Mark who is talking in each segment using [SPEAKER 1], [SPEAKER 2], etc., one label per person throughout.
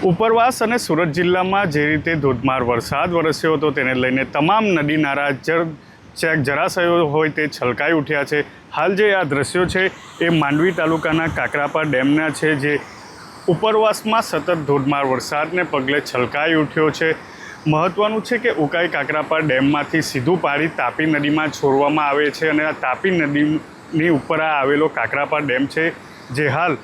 [SPEAKER 1] ઉપરવાસ અને સુરત જિલ્લામાં જે રીતે ધોધમાર વરસાદ વરસ્યો હતો તેને લઈને તમામ નદી નારા જળ ચેક જરાશયો હોય તે છલકાઈ ઉઠ્યા છે. હાલ જે આ દ્રશ્યો છે એ માંડવી તાલુકાના કાકરાપા ડેમના છે જે ઉપરવાસમાં સતત ધોધમાર વરસાદને પગલે છલકાઈ ઉઠ્યો છે. મહત્ત્વનું છે કે ઉકાઈ કાકરાપા ડેમમાંથી સીધું પાણી તાપી નદીમાં છોડવામાં આવે છે અને આ તાપી નદીની ઉપર આવેલો કાકરાપા ડેમ છે જે હાલ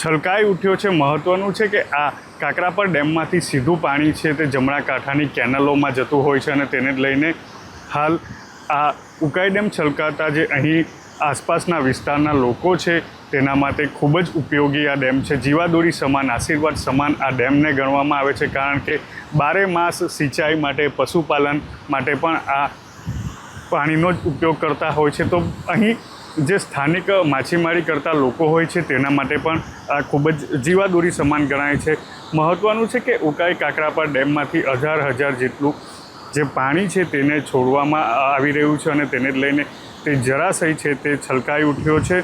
[SPEAKER 1] છલકાઈ ઉઠ્યો છે. મહત્ત્વનું છે કે આ કાકરાપર ડેમમાંથી સીધું પાણી છે તે જમણા કાંઠાની કેનલોમાં જતું હોય છે અને તેને લઈને હાલ આ ઉકાઈ ડેમ છલકાતા જે અહીં આસપાસના વિસ્તારના લોકો છે તેના માટે ખૂબ જ ઉપયોગી આ ડેમ છે. જીવાદોરી સમાન, આશીર્વાદ સમાન આ ડેમને ગણવામાં આવે છે કારણ કે બારે માસ સિંચાઈ માટે, પશુપાલન માટે પણ આ પાણીનો જ ઉપયોગ કરતા હોય છે. તો અહીં જે સ્થાનિક માછીમારી કરતા લોકો હોય છે, તેના માટે પણ આ ખૂબ જ જીવાદોરી સમાન ગણાય છે. મહત્ત્વનું છે કે ઉકાઈ કાકરાપા ડેમમાંથી હજાર હજાર જેટલું જે પાણી છે, તેને છોડવામાં આવી રહ્યું છે અને તેને લઈને તે જરાશય છે, તે છલકાઈ ઉઠ્યો છે.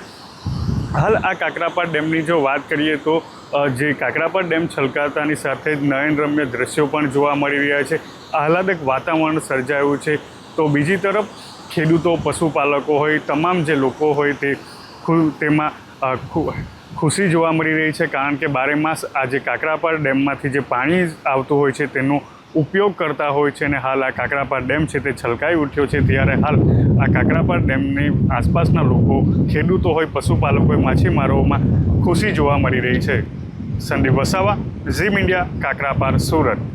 [SPEAKER 1] હાલ આ કાકરાપા ડેમની જો વાત કરીએ તો જે કાકરાપા ડેમ છલકાતાની સાથે જ નયનરમ્ય દ્રશ્યો પણ જોવા મળી રહ્યા છે. આહલાદક વાતાવરણ સર્જાયું છે. તો બીજી તરફ ખેડૂતો, પશુપાલકો હોય, તમામ જે લોકો હોય તે તેમાં ખુશી જોવા મળી રહી છે. કારણ કે બારે માસ આ જે કાકરાપાર ડેમમાંથી જે પાણી આવતું હોય છે તેનો ઉપયોગ કરતા હોય છે અને હાલ આ કાકરાપાર ડેમ છે તે છલકાઈ ઉઠ્યો છે. ત્યારે હાલ આ કાકરાપાર ડેમની આસપાસના લોકો, ખેડૂતો હોય, પશુપાલકો હોય, માછીમારોમાં ખુશી જોવા મળી રહી છે. સંદીપ વસાવા ઝીમ ઇન્ડિયા કાકરાપાર, સુરત.